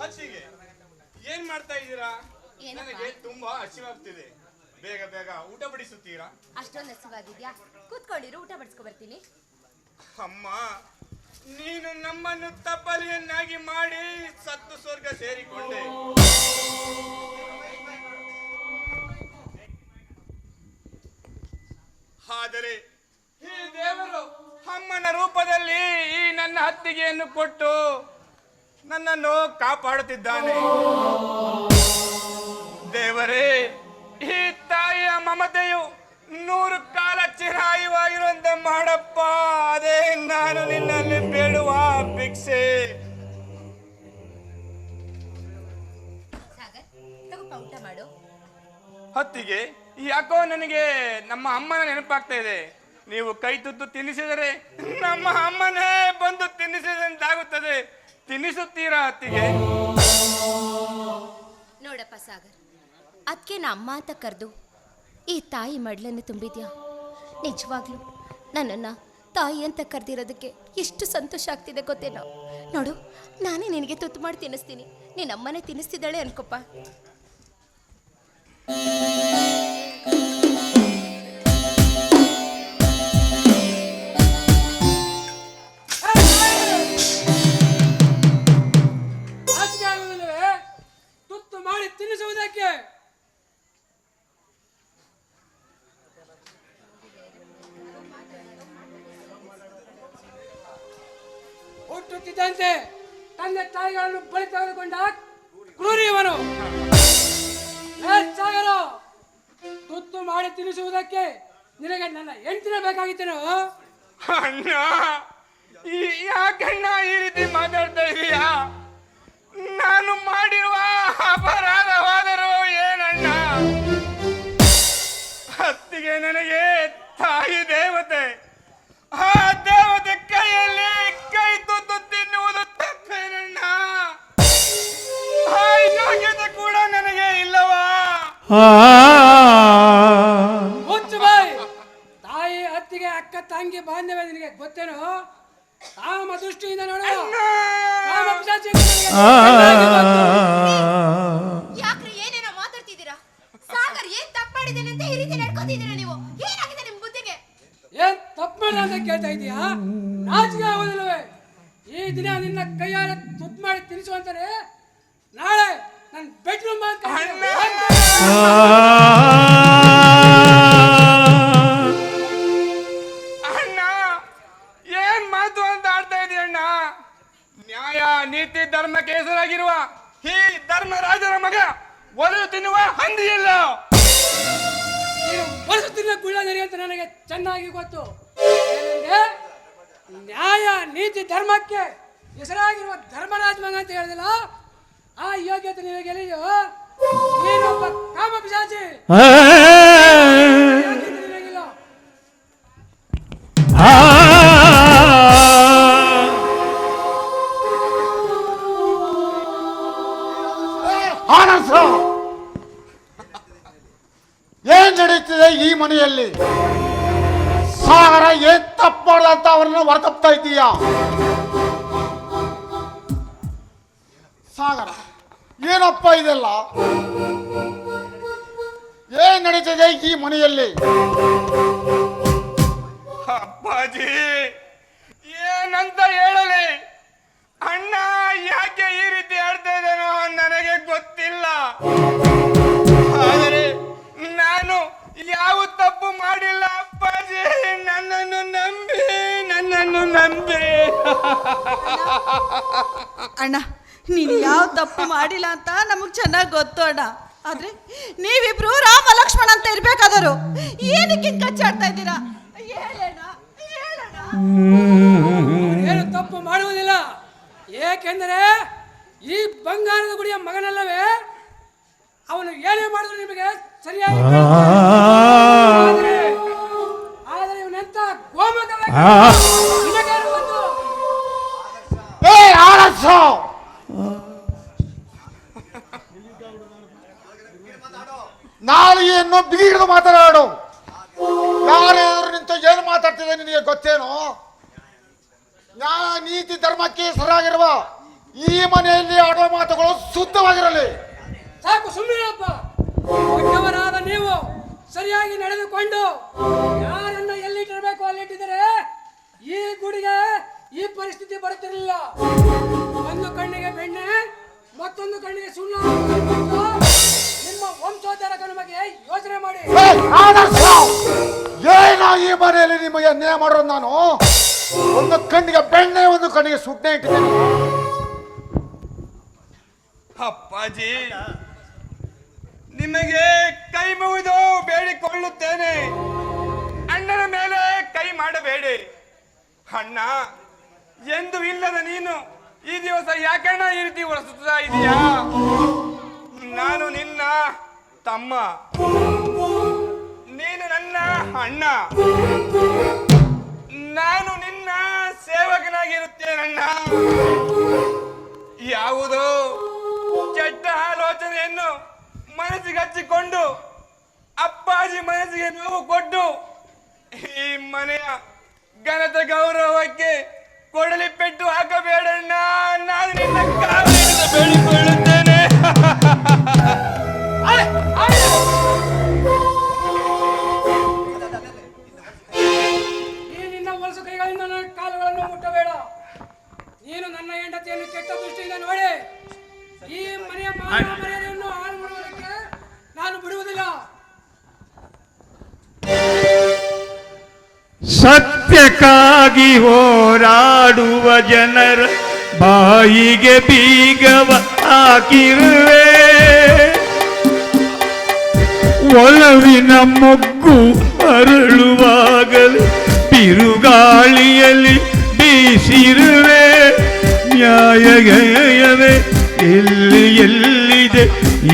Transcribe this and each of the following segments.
ಹಸಿಗೆ ಏನ್ ಮಾಡ್ತಾ ಇದ್ದೀರಾ? ನನಗೆ ತುಂಬಾ ಹಸಿವಾಗ್ತಿದೆ. ಬೇಗ ಬೇಗ ಊಟ ಬಡಿಸುತ್ತೀರಾ? ಅಷ್ಟೊಂದು ಹಸಿವಾಗಿದ್ಯಾ? ಕೂತ್ಕೊಂಡಿರು ಊಟ ಬಡಿಸ್ಕೊ ಬರ್ತೀನಿ. ಅಮ್ಮ ನೀನು ನಮ್ಮನ್ನು ತಪ್ಪಲಿಯನ್ನಾಗಿ ಮಾಡಿ ಸತ್ತು ಸ್ವರ್ಗ ಸೇರಿಕೊಂಡೆ. ಆದರೆ ಈ ದೇವರು ಅಮ್ಮನ ರೂಪದಲ್ಲಿ ಈ ನನ್ನ ಹತ್ತಿಗೆಯನ್ನು ಕೊಟ್ಟು ನನ್ನನ್ನು ಕಾಪಾಡುತ್ತಿದ್ದಾನೆ. ದೇವರೇ ಈ ತಾಯಿಯ ಮಮತೆಯು ನೂರು ಕಾಲ ಚಿರಾಯುವಾಗಿರುವಂತೆ ಮಾಡಪ್ಪ. ಅದೇ ನಾನು ನಿನ್ನಲ್ಲಿ ಬೇಡುವ ಭಿಕ್ಷೆ. ಹೊತ್ತಿಗೆ ಯಾಕೋ ನನಗೆ ನಮ್ಮ ಅಮ್ಮನ ನೆನಪಾಗ್ತಾ ಇದೆ. ನೀವು ಕೈ ತುತ್ತು ತಿನ್ನಿಸಿದರೆ ನಮ್ಮ ಅಮ್ಮನೇ ಬಂದು ತಿನ್ನಿಸಿದಂತಾಗುತ್ತದೆ. ತಿನ್ನಿಸುತ್ತೀರಾ ಅತ್ತಿಗೆ? ನೋಡಪ್ಪ ಸಾಗರ್ ಅದಕ್ಕೆ ನಾ ಅಮ್ಮ ಅಂತ ಕರೆದು ಈ ತಾಯಿ ಮಡ್ಲನ್ನು ತುಂಬಿದ್ಯಾ? ನಿಜವಾಗ್ಲೂ ನನ್ನನ್ನು ತಾಯಿ ಅಂತ ಕರೆದಿರೋದಕ್ಕೆ ಎಷ್ಟು ಸಂತೋಷ ಆಗ್ತಿದೆ ಗೊತ್ತೇನೋ? ನೋಡು, ನಾನೇ ನಿನಗೆ ತುತ್ತು ಮಾಡಿ ತಿನ್ನಿಸ್ತೀನಿ. ನಿನ್ನ ಅಮ್ಮನೇ ತಿನ್ನಿಸ್ತಿದ್ದಾಳೆ ಅನ್ಕೊಪ್ಪ. ತಂದೆ ತಾಯಿಗಳನ್ನು ಬಳಿ ತೆಗೆದುಕೊಂಡ ಕ್ರೂರಿ ಇವನು ಏ, ಸಾಗರ, ತುತ್ತು ಮಾಡಿ ತಿನ್ನಿಸುವುದಕ್ಕೆ ನಿನಗೆ ನನ್ನ ಹೆಂಡತಿನ ಬೇಕಾಗಿತ್ತೇನೋ? ಅಣ್ಣ ಯಾಕಣ್ಣ ಈ ರೀತಿ ಮಾತಾಡ್ತಾ ಇದೀಯಾ? ನಾನು ಮಾಡಿರುವ ಅಪರಾಧವಾದರೂ ಏನಣ್ಣ? ಹತ್ತಿಗೆ ನನಗೆ ತಾಯಿ ದೇವತೆ ಮುಚ್ಚು ಬಾಯ್. ತಾಯಿ ಅತ್ತಿಗೆ ಅಕ್ಕ ತಂಗಿ ಬಾಂಧವ್ಯ ನಿನಗೆ ಗೊತ್ತೇನು? ಕಾಮ ದೃಷ್ಟಿಯಿಂದ ನೋಡು. ಕಾಮ ಪಿಶಾಚಿ ಅಂತ ನಿನಗೆ ನೀತಿ ಧರ್ಮಕ್ಕೆ ಹೆಸರಾಗಿರುವ ಈ ಧರ್ಮರಾಜನ ಮಗ ಒಲೆಯು ತಿನ್ನುವ ಹಂದಿ ಇಲ್ಲ ನೀನು ಗುಳ್ಳನರಿ ಅಂತ ನನಗೆ ಚೆನ್ನಾಗಿ ಗೊತ್ತು. ನ್ಯಾಯ ನೀತಿ ಧರ್ಮಕ್ಕೆ ಹೆಸರಾಗಿರುವ ಧರ್ಮರಾಜ ಮಗ ಅಂತ ಹೇಳಿದಿಲ್ಲ ಆ ಯೋಗ್ಯತೆ ನಿನಗೆ ಎಲ್ಲಿದೆಯೋ ನೀನು ಕಾಮ ಪಿಶಾಚಿ. ಆನಂದ ಏನ್ ನಡೀತಿದೆ ಈ ಮನೆಯಲ್ಲಿ? ಸಾಗರ, ಏನ್ ತಪ್ಪು ಮಾಡ್ದ ಅಂತ ಅವರನ್ನ ಇದೀಯ ಸಾಗರ ಏನಪ್ಪ ಇದೆಲ್ಲ? ಏನ್ ನಡೀತಿದೆ ಈ ಮನೆಯಲ್ಲಿ? ಅಪ್ಪಾಜಿ, ಏನಂತ ಹೇಳಲಿ? ಅಣ್ಣ ಯಾಕೆ ಈ ರೀತಿ ಆಡ್ತಾ ಇದ್ದಾನೋ ನನಗೆ ಗೊತ್ತಿಲ್ಲ. ಆದರೆ ನಾನು ಯಾವ ತಪ್ಪು ಮಾಡಿಲ್ಲ ಅಪ್ಪಾಜಿ. ನನ್ನನ್ನು ನಂಬಿ ನನ್ನನ್ನು ನಂಬಿ. ಅಣ್ಣ ನೀನು ಯಾವ ತಪ್ಪು ಮಾಡಿಲ್ಲ ಅಂತ ನಮಗೆ ಚೆನ್ನಾಗಿ ಗೊತ್ತು ಅಣ್ಣ. ಆದ್ರೆ ನೀವಿಬ್ರು ರಾಮ ಲಕ್ಷ್ಮಣ ಅಂತ ಇರ್ಬೇಕಾದರು ಏನಕ್ಕೆ ಕಚ್ಚಾಡ್ತಾ ಇದ್ದೀರಾ? ಹೇಳಣ್ಣ ಹೇಳಣ್ಣ. ಏಕೆಂದರೆ ಈ ಬಂಗಾರದ ಗುಡಿಯ ಮಗನಲ್ಲವೇ? ಅವನು ಏನೇ ಮಾಡಿದ್ರು ನಿಮಗೆ ಸರಿಯಾಗಿ ಆದರೆ ಆದರೆ ಇವನೆಂತ ಗೋಮಕ ನಾಲಿಗೆಯನ್ನು ಬಿಗಿ ಹಿಡಿದು ಮಾತನಾಡು. ನಾಳೆ ಎದುರು ನಿಂತು ಏನು ಮಾತಾಡ್ತಿದೆ ನಿನಗೆ ಗೊತ್ತೇನು? ನ್ಯಾಯ ನೀತಿ ಧರ್ಮಕ್ಕೆ ಹೆಸರಾಗಿರುವ ಈ ಮನೆಯಲ್ಲಿ ಆಡುವ ಮಾತುಗಳು ಶುದ್ಧವಾಗಿರಲಿ. ಸಾಕು ಸುಮ್ಮನೆಯಪ್ಪ ದೊಡ್ಡವರಾದ ನೀವು ಸರಿಯಾಗಿ ನಡೆದುಕೊಂಡು ಯಾರನ್ನ ಎಲ್ಲಿಟ್ಟಿರಬೇಕು ಅಲ್ಲಿಟ್ಟಿದರೆ ಈ ಗುಡಿಗೆ ಈ ಪರಿಸ್ಥಿತಿ ಬರುತ್ತಿರಲಿಲ್ಲ. ಒಂದು ಕಣ್ಣಿಗೆ ಬೆಣ್ಣೆ ಮತ್ತೊಂದು ಕಣ್ಣಿಗೆ ಸುಣ್ಣ. ನಿಮ್ಮ ವಂಶೋದ್ಧಾರಕನ ಬಗ್ಗೆ ಯೋಚನೆ ಮಾಡಿ! ಏನ ಈ ಮನೆಯಲ್ಲಿ ನಿಮಗೆ ಅನ್ಯಾಯ ಮಾಡೋದು ನಾನು? ಒಂದು ಕಣ್ಣಿಗೆ ಬೆಣ್ಣೆ, ಒಂದು ಕಣ್ಣಿಗೆ ಸುಟ್ಟೆ ಇಟ್ಟಿದ್ದೇನೆ ಅಪ್ಪಾಜಿ, ನಿಮಗೆ ಕೈ ಮುಗಿದು ಬೇಡಿಕೊಳ್ಳುತ್ತೇನೆ. ಅಣ್ಣನ ಮೇಲೆ ಕೈ ಮಾಡಬೇಡಿ. ಅಣ್ಣ, ಎಂದು ಇಲ್ಲದ ನೀನು ಈ ದಿವಸ ಯಾಕಣ್ಣ ಈ ರೀತಿ ಹೊರಸುತ್ತಾ ಇದೆಯಾ? ನಾನು ನಿನ್ನ ತಮ್ಮ. ನೀನು ನನ್ನ ಅಣ್ಣ ನಾನು ನಿನ್ನ ಸೇವಕನಾಗಿರುತ್ತೇನಣ್ಣ ಯಾವುದೋ ಕೆಟ್ಟ ಆಲೋಚನೆಯನ್ನು ಮನಸ್ಸಿಗೆ ಹಚ್ಚಿಕೊಂಡು ಅಪ್ಪಾಜಿ ಮನಸ್ಸಿಗೆ ನೋವು ಕೊಟ್ಟು ಈ ಮನೆಯ ಘನತ ಗೌರವಕ್ಕೆ ಕೊಡಲಿ ಪೆಟ್ಟು ಹಾಕಬೇಡಣ್ಣ. ನಾನು ನಿನ್ನ ಕಾಲು ಹಿಡಿದು ನನ್ನ ಹೆಂಡತಿಯನ್ನು ಕೆಟ್ಟ ದೃಷ್ಟಿಯಿಂದ ನೋಡಿ. ಈ ಮನೆಯ ಮಾನ ಮರ್ಯಾದೆಯನ್ನು ಹಾಳು ಮಾಡುವುದಕ್ಕೆ ನಾನು ಬಿಡುವುದಿಲ್ಲ. ಸತ್ಯಕ್ಕಾಗಿ ಹೋರಾಡುವ ಜನರ ಬಾಯಿಗೆ ಬೀಗವ ಹಾಕಿರುವೆ. ಒಲವಿನ ಮೊಗ್ಗು ಅರಳುವಾಗಲೇ ಬಿರುಗಾಳಿಯಲ್ಲಿ ಬೀಸಿರುವೆ. ನ್ಯಾಯವೇ ಎಲ್ಲಿ ಎಲ್ಲಿದೆ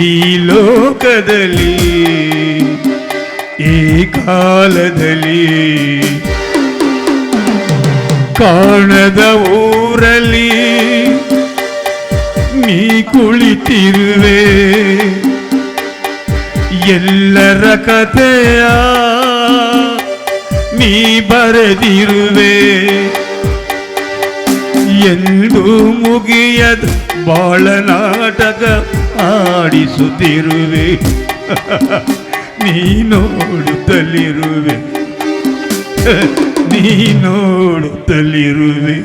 ಈ ಲೋಕದಲ್ಲಿ? ಈ ಕಾಲದಲ್ಲಿ? ಕಾಣದ ಊರಲ್ಲಿ ನೀ ಕುಳಿತಿರುವೆ. ಎಲ್ಲರ ಕಥೆಯ ನೀ ಬರೆದಿರುವೆ. ಎಂದು ಮುಗಿಯದ ಬಾಳ ನಾಟಕ ಆಡಿಸುತ್ತಿರುವೆ. ನೀ ನೋಡುತ್ತಲಿರುವೆ. ನೀ ನೋಡುತ್ತಲಿರುವೆ.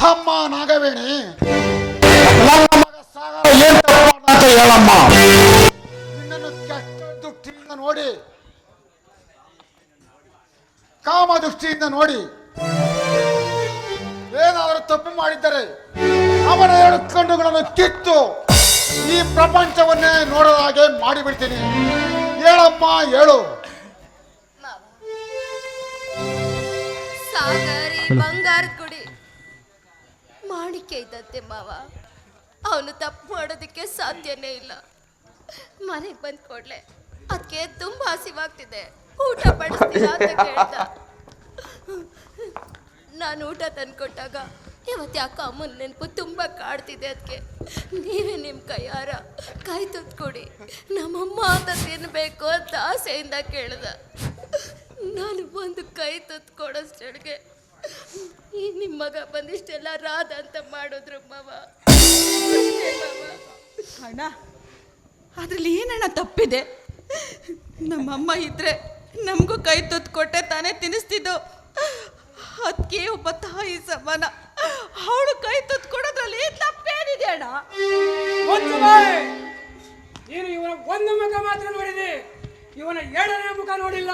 ಅಮ್ಮ, ನಾಗವೇಣಿ. ಹೇಳಮ್ಮ ನೋಡಿ ಕಾಮ ದೃಷ್ಟಿಯಿಂದ ನೋಡಿ. ಏನಾದರೂ ತಪ್ಪು ಮಾಡಿದ್ದರೆ ಅವರ ಎರಡು ಕಣ್ಣುಗಳನ್ನು ಕಿತ್ತು ಈ ಪ್ರಪಂಚವನ್ನೇ ನೋಡೋ ಹಾಗೆ ಮಾಡಿಬಿಡ್ತೀನಿ. ಹೇಳಮ್ಮ ಹೇಳು. ಸಾಗರಿ ಬಂಗಾರದ ಗುಡಿ ಮಾಣಿಕ್ಯ ಇದ್ದಂತೆ ಮಾವ. ಅವನು ತಪ್ಪು ಮಾಡೋದಕ್ಕೆ ಸಾಧ್ಯನೇ ಇಲ್ಲ. ಮನೆಗೆ ಬಂದ್ ಕೊಡ್ಲೆ ಅದಕ್ಕೆ ತುಂಬಾ ಹಸಿವಾಗ್ತಿದೆ. ಊಟ ಬಡಿಸ್ತೀರಾ ಅಂತ ನಾನು ಊಟ ತಂದ್ಕೊಟ್ಟಾಗ ಇವತ್ತು ಅಕ್ಕ ಅಮ್ಮನ ನೆನಪು ತುಂಬ ಕಾಡ್ತಿದೆ ಅದಕ್ಕೆ ನೀವೇ ನಿಮ್ಮ ಕೈಯಾರ ಕೈ ತುತ್ಕೊಡಿ. ನಮ್ಮಮ್ಮ ಅಂತ ತಿನ್ನಬೇಕು ಅಂತ ಆಸೆಯಿಂದ ಕೇಳ್ದ. ನಾನು ಒಂದು ಕೈ ತುತ್ಕೊಡೋಷ್ಟೊಳಗೆ ಈ ನಿಮ್ಮ ಮಗ ಬಂದಿಷ್ಟೆಲ್ಲ ರಾಧ ಅಂತ ಮಾಡಿದ್ರು ಮಾವ. ಅಣ್ಣ, ಅದ್ರಲ್ಲಿ ಏನಣ್ಣ ತಪ್ಪಿದೆ? ನಮ್ಮಮ್ಮ ಇದ್ರೆ ನಮಗೂ ಕೈ ತುತ್ತು ಕೊಟ್ಟೆ ತಾನೇ ತಿನ್ನಿಸ್ತಿದ್ದು. ಅದಕ್ಕೆ ಒಬ್ಬ ತಾಯಿ ಸಮಾನ. ಅವಳು ಕೈ ತುತ್ತು ಕೊಡೋದ್ರಲ್ಲಿ ತಪ್ಪೇನಿದೆ ಅಣ್ಣ? ಒಂದು ನೀನು ಇವನ ಒಂದು ಮುಖ ಮಾತ್ರ ನೋಡಿದೆ. ಇವನ ಎರಡನೇ ಮುಖ ನೋಡಿಲ್ಲ.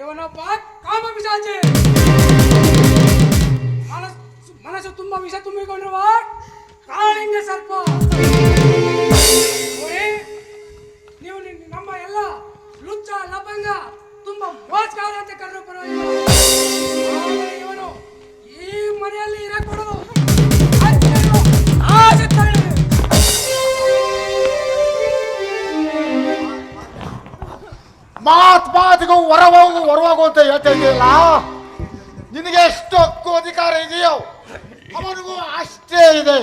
ಇವನೊಬ್ಬ ಕಾಮ ಪಿಶಾಚಿ. ಮನಸ್ಸು ಮನಸ್ಸು ತುಂಬಾ ವಿಷ ತುಂಬಿಕೊಂಡಿರುವ ಕಾಳಿಂಗ ಸರ್ಪ. ನೀವು ನಮ್ಮ ಎಲ್ಲ ಲುಚ್ಚ ಲಪಂಗ ತುಂಬಾ ಮೋಸ್ಕಾರ ಅಂತ ಕರೆದು ಪರವಾಗಿಲ್ಲ. ಇವನು ಈ ಮನೆಯಲ್ಲಿ ಇರಕೂಡದು. ಅತ್ಯಂತ ಆಸೆ ತಳ್ಳಿ. ಮಾತ್ ಮಾತಿಗೂ ಹೊರವಾಗು ಹೊರವಾಗು ಅಂತ ಹೇಳ್ತಾ ಇದೆಯಲ್ಲ ನಿನಗೆ ಎಷ್ಟು ಹಕ್ಕು ಅಧಿಕಾರ ಇದೆಯೋ ಅವನಿಗೂ ಅಷ್ಟೇ ಇದೆ.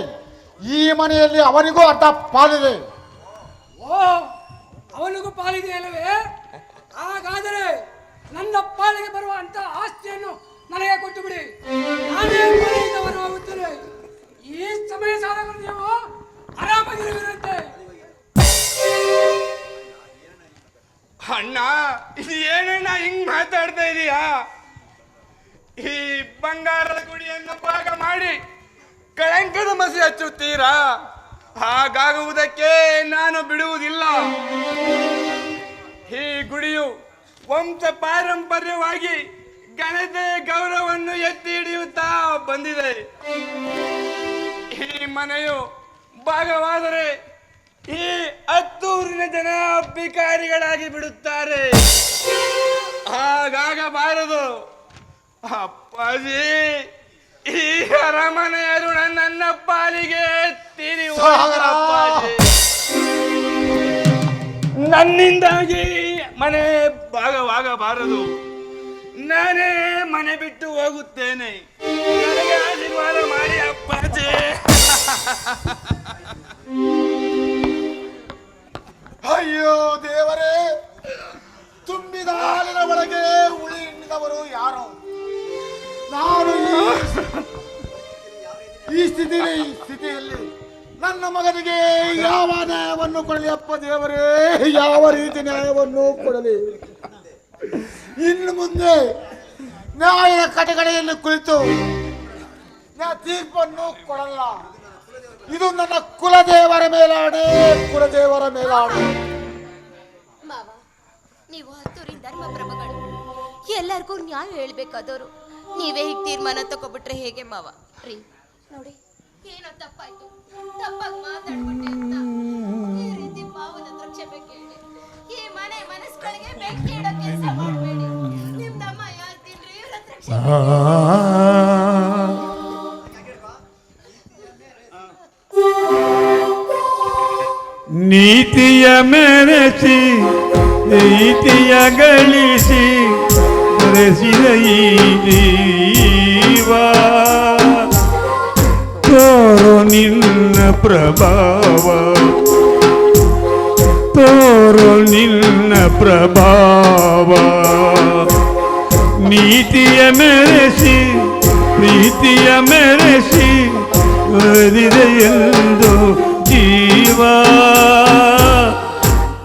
ಈ ಮನೆಯಲ್ಲಿ ಅವನಿಗೂ ಅರ್ಧ ಪಾಲಿದೆ. ಓ ಅವನಿಗೂ ಪಾಲಿದೆ ಅಲ್ಲವೇ ಹಾಗಾದರೆ ನನ್ನ ಪಾಲಿಗೆ ಬರುವ ಅಂತ ಆಸ್ತಿಯನ್ನು ನನಗೆ ಕೊಟ್ಟು ಬಿಡಿ. ನಾನೇ ಈ ಸಮಯ ಸಾಧಕ ನೀವು ಆರಾಮಾಗಿರುವಂತೆ ಅಣ್ಣ ಇದು ಏನಣ್ಣ ಹಿಂಗ್ ಮಾತಾಡ್ತಾ ಇದೀಯಾ? ಈ ಬಂಗಾರದ ಗುಡಿಯನ್ನು ಭಾಗ ಮಾಡಿ ಕಳಂಕದ ಮಸಿ ಹಚ್ಚುತ್ತೀರಾ? ಹಾಗಾಗುವುದಕ್ಕೆ ನಾನು ಬಿಡುವುದಿಲ್ಲ. ವಂಶ ಪಾರಂಪರ್ಯವಾಗಿ ಘನತೆ ಗೌರವವನ್ನು ಎತ್ತಿ ಹಿಡಿಯುತ್ತಾ ಬಂದಿದೆ. ಈ ಮನೆಯು ಭಾಗವಾದರೆ ಈ ಹತ್ತೂರಿನ ಜನ ಅಭಿಕಾರಿಗಳಾಗಿ ಬಿಡುತ್ತಾರೆ. ಹಾಗಾಗಬಾರದು. ಅಪ್ಪಾಜಿ ಈ ಅರಮನೆಯ ಋಣ ನನ್ನ ಪಾಲಿಗೆ ತೀರಿ ನನ್ನಿಂದಾಗಿ ಮನೆ ಭಾಗವಾಗಬಾರದು. ನಾನೇ ಮನೆ ಬಿಟ್ಟು ಹೋಗುತ್ತೇನೆ. ನನಗೆ ಆಶೀರ್ವಾದ ಮಾಡಿ, ಅಪ್ಪಾಜಿ. ಅಯ್ಯೋ ದೇವರೇ, ತುಂಬಿದ ಹಾಲಿನ ಒಳಗೆ ಉಳಿ ಹಿಂಡಿದವರು ಯಾರು? ನಾನು ಈ- ಸ್ಥಿತಿಯಲ್ಲಿ ಈ ಸ್ಥಿತಿಯಲ್ಲಿ ನನ್ನ ಮಗನಿಗೆ ಯಾವ ನ್ಯಾಯವನ್ನು ಕೊಡಲಿ ಅಪ್ಪ ದೇವರೇ? ಯಾವ ರೀತಿ ನ್ಯಾಯವನ್ನು ಕೊಡಲಿ? ಇನ್ನು ಮುಂದೆ ನ್ಯಾಯದ ಕಟಗಡೆಯಲ್ಲಿ ಕುಳಿತು ನಾ ತೀರ್ಪನ್ನು ಕೊಡಲ್ಲ. ಇದು ನನ್ನ ಕುಲದೇವರ ಮೇಲಾಡೆ ಕುಲದೇವರ ಮೇಲಾಡೆ ನೀವು ಹತ್ತೂರಿನ ಧರ್ಮ ಪ್ರಭುಗಳು ಎಲ್ಲರಿಗೂ ನ್ಯಾಯ ಹೇಳ್ಬೇಕಾದವರು. ನೀವೇ ಹೀಗೆ ತೀರ್ಮಾನ ತಗೊಬಿಟ್ರೆ ಹೇಗೆ ಮಾವ? ರೀ, ನೋಡಿ, ಏನೋ ತಪ್ಪಾಯ್ತು. ತಪ್ಪಾಗಿ ಮಾತಾಡ್ಬಿಟ್ಟೆ ನೀತಿಯ ಮೆರೆಸಿ ನೀತಿಯ ಗಳಿಸಿ ಬೆರೆಸಿದ ಈ ಜೀವ. ತೋರು ನಿನ್ನ ಪ್ರಭಾವ. ತೋರು ನಿನ್ನ ಪ್ರಭಾವ. ನೀತಿಯ ಮೆರೆಸಿ ಪ್ರೀತಿಯ ಮೆರೆಸಿ ಒರೆದಿದೆ ಎಂದು ಜೀವ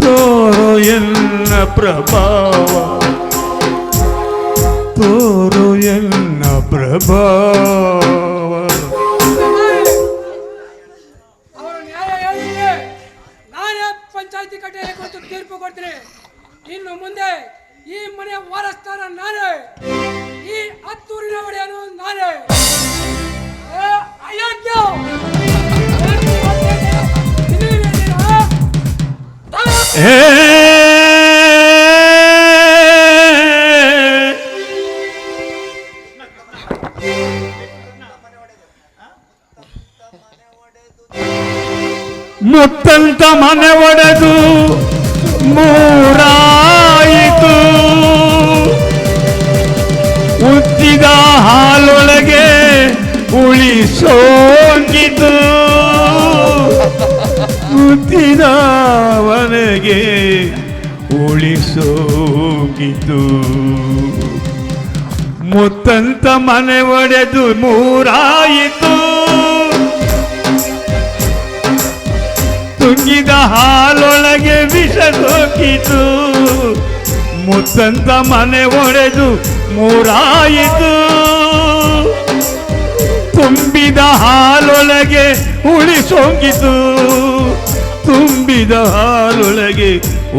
ತೋರು ಎನ್ನ ಪ್ರಭಾವ ತೋರು ಎನ್ನ ಪ್ರಭಾವ ಮುತ್ತಂತ ಮನೆ ಒಡೆದು ಮೂರಾಯಿತು. ಉತ್ತಿದ ಹಾಲೊಳಗೆ ಉಳಿಸೋಗಿತು ಮುತ್ತಿದವನಿಗೆ ಉಳಿಸೋಗಿತು ಮುತ್ತಂತ ಮನೆ ಒಡೆದು ಮೂರಾಯಿತು. ತುಂಗಿದ ಹಾಲೊಳಗೆ ವಿಷ ಸೋಕಿತು. ಮುತ್ತಂತ ಮನೆ ಒಡೆದು ಮೂರಾಯಿತು. ತುಂಬಿದ ಹಾಲೊಳಗೆ ಉಳಿಸೋಗಿತು ತುಂಬಿದ ಹಾಲೊಳಗೆ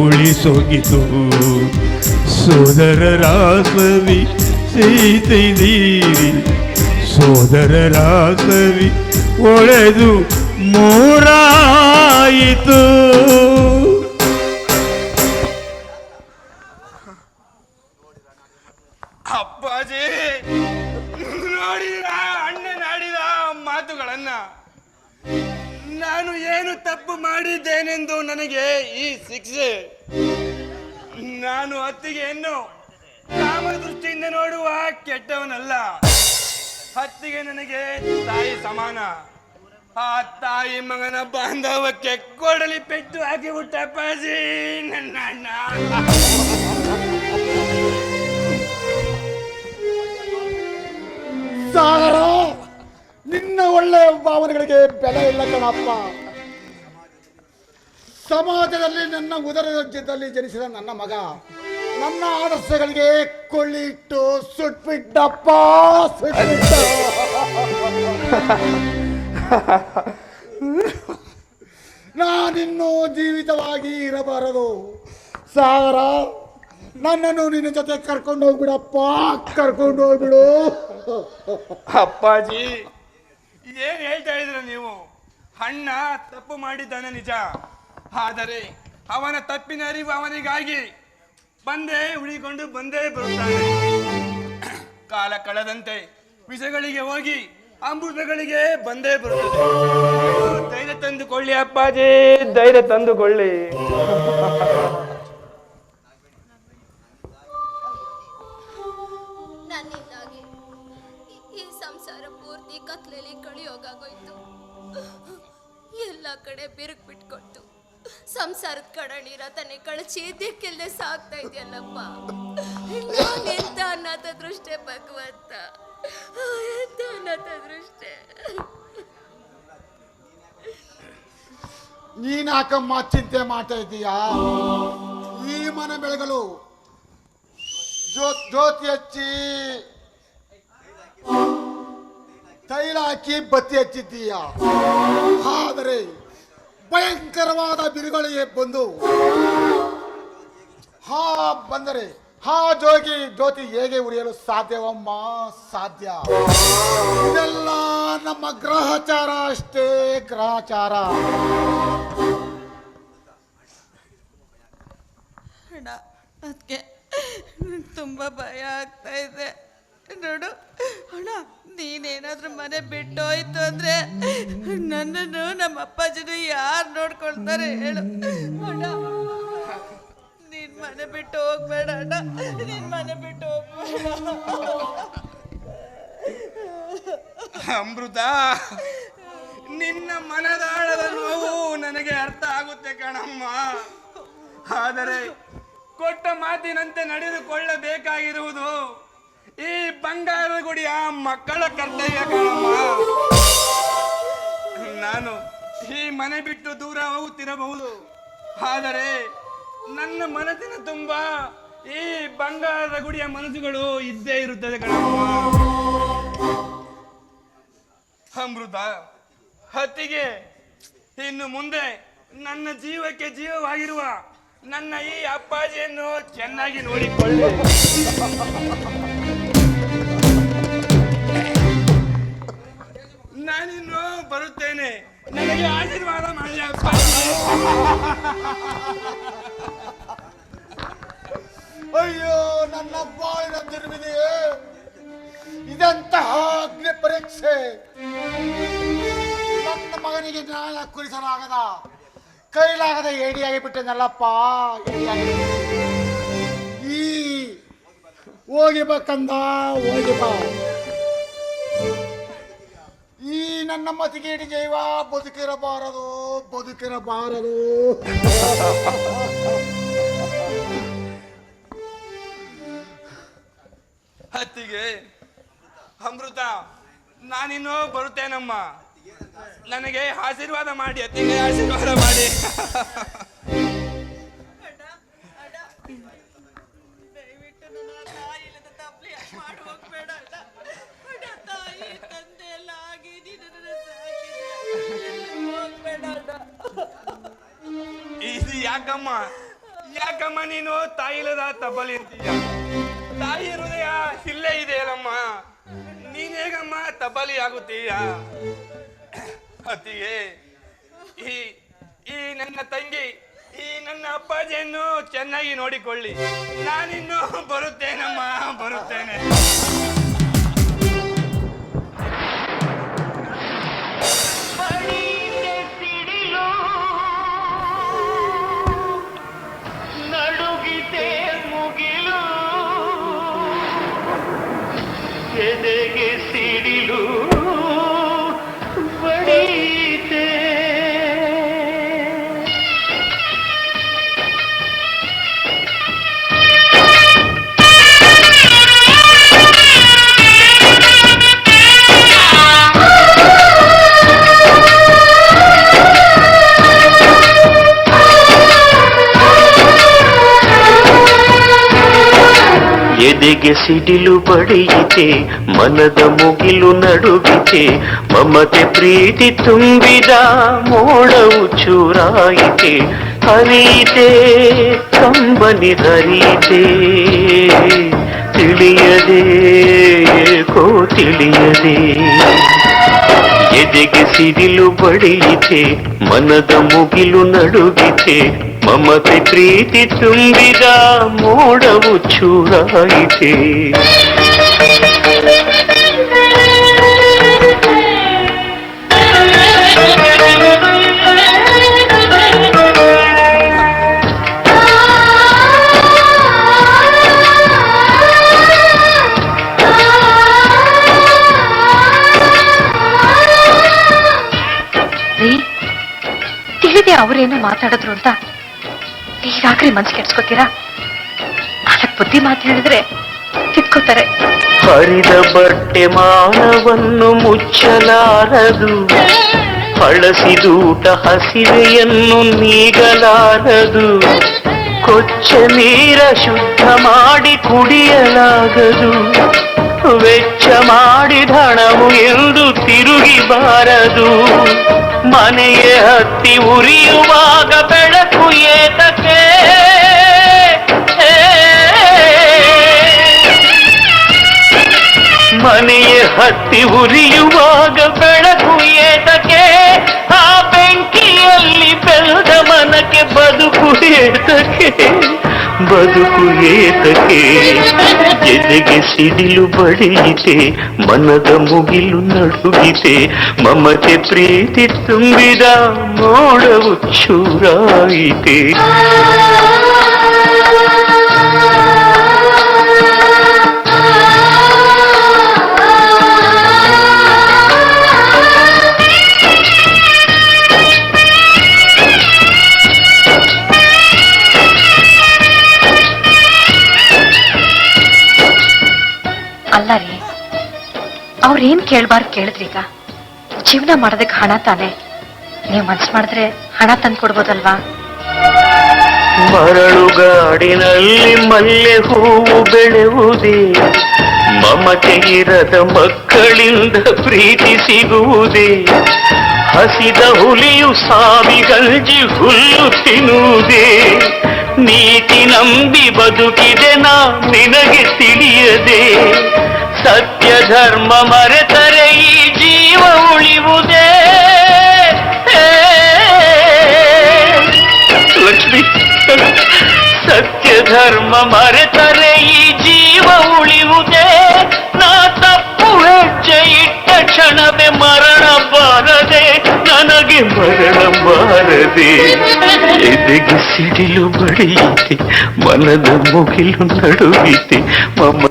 ಉಳಿಸೋಗಿತು ಸೋದರ ರಾಸವಿ ಸೀತಿದೀರಿ ಸೋದರ ರಾಸವಿ ಒಳೆದು ಮೂರಾಯಿತು ಅಪ್ಪಾಜಿ ನೋಡಿದ ಅಣ್ಣ ಆಡಿದ ಮಾತುಗಳನ್ನ? ನಾನು ಏನು ತಪ್ಪು ಮಾಡಿದ್ದೇನೆಂದು ನನಗೆ ಈ ಶಿಕ್ಷೆ? ನಾನು ಅತ್ತಿಗೆಯನ್ನು ಕಾಮ ದೃಷ್ಟಿಯಿಂದ ನೋಡುವ ಕೆಟ್ಟವನಲ್ಲ. ಹತ್ತಿಗೆ ನನಗೆ ತಾಯಿ ಸಮಾನ. ಆ ತಾಯಿ ಮಗನ ಬಾಂಧವಕ್ಕೆ ಕೊಡಲಿ ಪೆಟ್ಟು ಹಾಕಿ ಅಪ್ಪಾಜಿ ನನ್ನ ಅಣ್ಣ. ಸಾಗರ, ನಿನ್ನ ಒಳ್ಳೆಯ ಭಾವನೆಗಳಿಗೆ ಬೆಲೆ ಇಲ್ಲ ಕಣಪ್ಪ. ಸಮಾಜದಲ್ಲಿ ನನ್ನ ಉದರ ರಾಜ್ಯದಲ್ಲಿ ಜನಿಸಿದ ನನ್ನ ಮಗ, ನನ್ನ ಆದರ್ಶಗಳಿಗೆ ಕೊಳ್ಳಿಟ್ಟು ಸುಟ್ಬಿಟ್ಟಪ್ಪ, ಸುಟ್ಬಿಟ್ಟ. ನಾನಿನ್ನೂ ಜೀವಿತವಾಗಿ ಇರಬಾರದು. ಸಾಗರ, ನನ್ನನ್ನು ನಿನ್ನ ಜೊತೆ ಕರ್ಕೊಂಡು ಹೋಗ್ಬಿಡಪ್ಪ. ಕರ್ಕೊಂಡು ಹೋಗ್ಬಿಡು. ಅಪ್ಪಾಜಿ, ಏನ್ ಹೇಳ್ತಾ ಇದ್ರ ನೀವು? ಅಣ್ಣ ತಪ್ಪು ಮಾಡಿದ್ದಾನೆ ನಿಜ. ಆದರೆ ಅವನ ತಪ್ಪಿನ ಅರಿವು ಅವನಿಗಾಗಿ. ಬಂದೇ ಉಳಿಕೊಂಡು ಬಂದೇ ಬರುತ್ತಾನೆ. ಕಾಲ ಕಳೆದಂತೆ ವಿಷಗಳಿಗೆ ಹೋಗಿ ಅಮೃತಗಳಿಗೆ ಬಂದೇ ಬರುತ್ತದೆ. ಧೈರ್ಯ ತಂದುಕೊಳ್ಳಿ ಅಪ್ಪಾಜಿ, ಧೈರ್ಯ ತಂದುಕೊಳ್ಳಿ. ನನ್ನಿಂದಾಗಿ ಈ- ಸಂಸಾರ ಪೂರ್ತಿ ಕತ್ಲೆಯಲ್ಲಿ ಕಳಿಯೋಗಾಗೋಯ್ತು. ಎಲ್ಲ ಕಡೆ ಬಿರುಕು ಬಿಟ್ಕೊಟ್ಟು ಸಂಸಾರದ ಕಡಣೀರ ತನ್ನೆ ಕಳಚಿ ದಿಕ್ಕಿಲ್ದೆ ಸಾಕ್ತಾ ಇದೆಯಲ್ಲಪ್ಪ. ನಾನೆಂತ ಅನ್ನತ ದೃಷ್ಟೆ ಭಗವಂತ. ನೀನ್ ಚಿಂತೆ ಮಾಡ್ತಾ ಇದ್ದೀಯಾ ಈ ಮನೆ ಬೆಳಗಲು ಜ್ಯೋತಿ ಹಚ್ಚಿ, ತೈಲ ಹಾಕಿ ಬತ್ತಿ ಹಚ್ಚಿದ್ದೀಯ? ಆದರೆ ಭಯಂಕರವಾದ ಬಿರುಗಳಿಗೆ ಬಂದು, ಹಾ ಬಂದರೆ ಹಾ, ಜೋಗಿ, ಜ್ಯೋತಿ, ಹೇಗೆ ಉರಿಯಲು ಸಾಧ್ಯವಮ್ಮ? ಸಾಧ್ಯ. ಇದೆಲ್ಲ ನಮ್ಮ ಗ್ರಹಚಾರ ಅಷ್ಟೇ, ಗ್ರಹಚಾರ. ಅದಕ್ಕೆ ತುಂಬ ಭಯ ಆಗ್ತಾ ಇದೆ. ನೋಡು, ಅಣ್ಣ, ನೀನೇನಾದ್ರೂ ಮನೆ ಬಿಟ್ಟೋಯ್ತು ಅಂದ್ರೆ ನನ್ನನ್ನು ನಮ್ಮ ಅಪ್ಪಾಜಿನ ಯಾರು ನೋಡ್ಕೊಳ್ತಾರೆ ಹೇಳು. ಅಣ್ಣ ಮನೆ ಬಿಟ್ಟು ಹೋಗ್ಬೇಡ ನೀನ್ ಮನೆ ಬಿಟ್ಟು ಹೋಗ್ಬೇಡ. ಅಮೃತ, ನಿನ್ನ ಮನದಾಳದ ನೋವು ನನಗೆ ಅರ್ಥ ಆಗುತ್ತೆ ಕಣಮ್ಮ. ಆದರೆ ಕೊಟ್ಟ ಮಾತಿನಂತೆ ನಡೆದುಕೊಳ್ಳಬೇಕಾಗಿರುವುದು ಈ ಬಂಗಾರದ ಗುಡಿಯ ಮಕ್ಕಳ ಕರ್ತವ್ಯ ಕಣಮ್ಮ. ನಾನು ಈ ಮನೆ ಬಿಟ್ಟು ದೂರ ಹೋಗುತ್ತಿರಬಹುದು. ಆದರೆ ನನ್ನ ಮನಸ್ಸಿನ ತುಂಬ ಈ ಬಂಗಾರದ ಗುಡಿಯ ಮನಸ್ಸುಗಳು ಇದ್ದೇ ಇರುತ್ತದೆ ಅಮೃತ, ಹತ್ತಿಗೆ, ಇನ್ನು ಮುಂದೆ ನನ್ನ ಜೀವಕ್ಕೆ ಜೀವವಾಗಿರುವ ನನ್ನ ಈ ಅಪ್ಪಾಜಿಯನ್ನು ಚೆನ್ನಾಗಿ ನೋಡಿಕೊಳ್ಳಿ. ನಾನಿನ್ನು ಬರುತ್ತೇನೆ. ನನಗೆ ಆಶೀರ್ವಾದ ಮಾಡಿ ಅಪ್ಪಾಜಿ. ಅಯ್ಯೋ, ನನ್ನ ಬಾಳಿನ ತಿರುವಿದೆಯೇ? ಇದಂತಹ ಅಗ್ನಿ ಪರೀಕ್ಷೆ? ನನ್ನ ಮಗನಿಗೆ ನ್ಯಾಯ ಕುರಿಸಲಾಗದ? ಕೈಲಾಗದ ಏಡಿಯಾಗಿ ಬಿಟ್ಟನಲ್ಲಪ್ಪ ಈ, ಹೋಗಿ ಬಂದ ಹೋಗಿ ಬಾ. ಈ ನನ್ನ ಮತಿಗೇಡಿ ಜೈವ ಬದುಕಿರಬಾರದು ಬದುಕಿರಬಾರದು. ಹತ್ತಿಗೆ. ಅಮೃತ ನಾನಿನ್ನು ಬರುತ್ತೇನಮ್ಮ? ನನಗೆ ಆಶೀರ್ವಾದ ಮಾಡಿ ಹತ್ತಿಗೆ ಆಶೀರ್ವಾದ ಮಾಡಿ. ಇದು ಯಾಕಮ್ಮ? ಯಾಕಮ್ಮ ನೀನು ತಾಯಿಲದ ತಬಲಿ ಅಂತೀಯ? ತಾಯಿ ಹೃದಯ ಇಲ್ಲೇ ನೀನ್ ಹೇಗಮ್ಮ ತಬಲಿ ಆಗುತ್ತೀಯ ಅತಿಯೇ ಈ ಈ ನನ್ನ ತಂಗಿ, ಈ ನನ್ನ ಅಪ್ಪಾಜಿಯನ್ನು ಚೆನ್ನಾಗಿ ನೋಡಿಕೊಳ್ಳಿ. ನಾನಿನ್ನು ಬರುತ್ತೇನಮ್ಮ, ಬರುತ್ತೇನೆ. ಎದೆಗೆ ಸಿಡಿಲು ಬಡಿಯಿತೆ ಮನದ ಮುಗಿಲು ನಡುಗಿತೆ ಮಮತೆ ಪ್ರೀತಿ ತುಂಬಿದ ಮೋಡವು ಚೂರಾಯಿತೆ ಹರಿಯಿತೆ ಕಂಬನಿ ಹರಿಯಿತೆ ತಿಳಿಯದೆ ಏಕೋ ತಿಳಿಯದೆ ಎದೆಗೆ ಸಿಡಿಲು ಬಡಿಯಿತೆ ಮನದ ಮುಗಿಲು ನಡುಗಿತೆ ಮಮತೆ ಪ್ರೀತಿ ತುಂಬಿದ ಮೋಡವು ಚೂರಾಯಿತೆ ಮಾತಾಡಿದ್ರು ಅಂತ ನೀವ್ಯಾಕ್ರಿ ಮನ್ಸು ಕೆಡ್ಸ್ಕೊತೀರಾ? ನಾಲ್ಕು ಬುದ್ಧಿ ಮಾತು ಹೇಳಿದ್ರೆ ಕಿತ್ಕೋತಾರೆ ಹರಿದ ಬಟ್ಟೆ ಮಾನವನ್ನು ಮುಚ್ಚಲಾರದು. ಹಳಸಿದೂಟ ಹಸಿವೆಯನ್ನು ನೀಗಲಾರದು. ಕೊಚ್ಚ ನೀರ ಶುದ್ಧ ಮಾಡಿ ಕುಡಿಯಲಾಗದು. ವೆಚ್ಚ ಮಾಡಿ ಹಣವು ಎಂದು ತಿರುಗಿ ಬಾರದು. ಮನೆಗೆ ಹತ್ತಿ ಉರಿಯುವಾಗ ಬೆಳಕು ಏತಕ್ಕೆ ಮನೆಯ ಹತ್ತಿ ಉರಿಯುವಾಗ ಬೆಳಕು ಬದುಕು ಏತಕ್ಕೆ ಬದುಕು ಏತಕ್ಕೆ ಎದೆಗೆ ಸಿಡಿಲು ಬಡಿಯಿತೆ ಮನದ ಮುಗಿಲು ನಡುಗಿದೆ ಮಮತೆ ಪ್ರೀತಿ ತುಂಬಿದ ಮೋಡವು ಚೂರಾಯಿತೆ ಅವ್ರೇನ್ ಕೇಳಿದ್ರಿ ಕೇಳಿದ್ರೀಗ ಜೀವನ ಮಾಡೋದಕ್ಕೆ ಹಣ ತಾನೆ. ನೀವು ಮನ್ಸು ಮಾಡಿದ್ರೆ ಹಣ ತಂದು ಕೊಡ್ಬೋದಲ್ವಾ ಮರಳುಗಾಡಿನಲ್ಲಿ ಮಲ್ಲೆ ಹೂವು ಬೆಳೆವುದೇ ಇರದ ಮಕ್ಕಳಿಂದ ಪ್ರೀತಿ ಸಿಗುವುದೇ. ಹಸಿದ ಹುಲಿಯು ಸಾವಿಗಂಜಿ ಹುಲ್ಲು ತಿನ್ನುವುದೇ. ನೀತಿ ನಂಬಿ ಬದುಕಿದೆ ನಾ ನಿನಗೆ ತಿಳಿಯದೆ. ಸತ್ಯ ಧರ್ಮ ಮರೆತರೆ ಈ ಜೀವ ಉಳಿವುದೇ ಲಕ್ಷ್ಮಿ ಸತ್ಯ ಧರ್ಮ ಮರೆತರೆ ಈ ಜೀವ ಉಳಿವುದೇ ನಾ ತಪ್ಪು ಹೆಜ್ಜೆ ಇಟ್ಟ ಕ್ಷಣವೇ ಮರಣ ಬಾರದೆ ನನಗೆ ಮರಣ ಬಾರದೆ ಎದೆಗೆ ಸಿಡಿಲು ಬಡಿಯಿತೆ ಮನದ ಮುಗಿಲು ನಡುವಿತೆ ಮಮ್ಮ